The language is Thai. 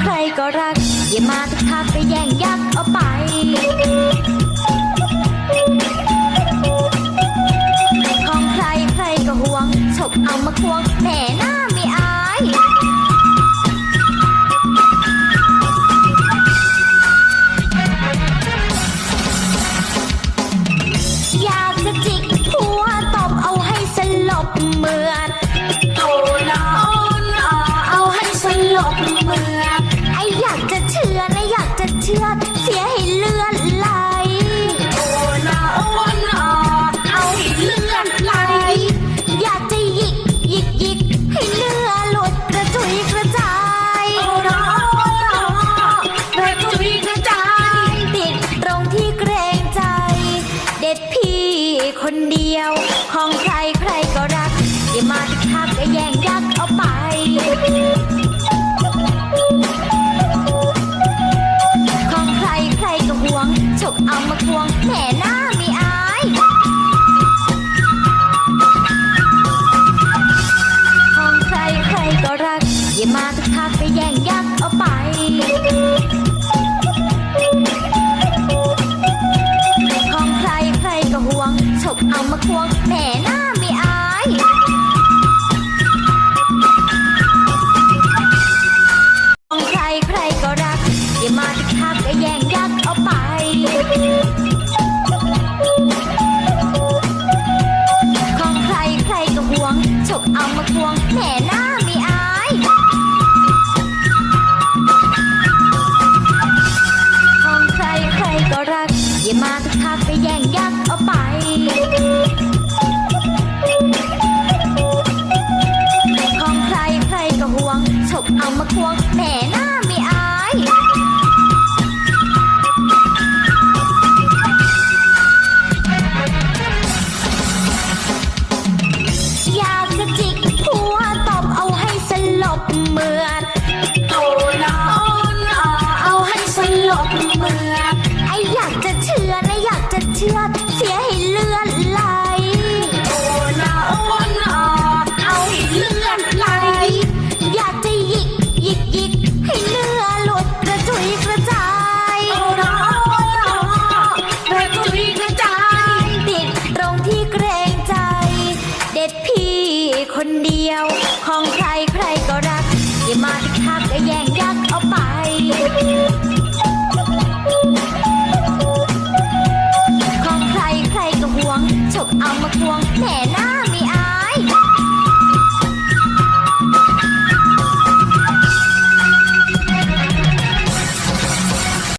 ใครก็รัก อย่ามาทักทักไปแย่งยักษ์เอาไปของใครใครก็ห่วงฉกเอามาควงแหมหน้าไม่อายอยากจะจิกหัวตบเอาให้สลบมือ คนเดียวของใครใครก็รักอย่ามาทิกทักและแย่งยักเอาไป ของใครใครก็หวงฉกเอามาควงแหน่หน้า ห่วงฉกเอามาควงแหมหน้าไม่อายของใครใครก็รัก อย่ามาทิกทักและแย่งยักเอาไป ของใครใครก็ห่วงฉกเอามาควงแหม่หน้าไม่ ค ที่เกรงใจ เด็ดพี่คนเดียว ของใครใครก็รักอย่ามาทักทักแย่งยักเอาไป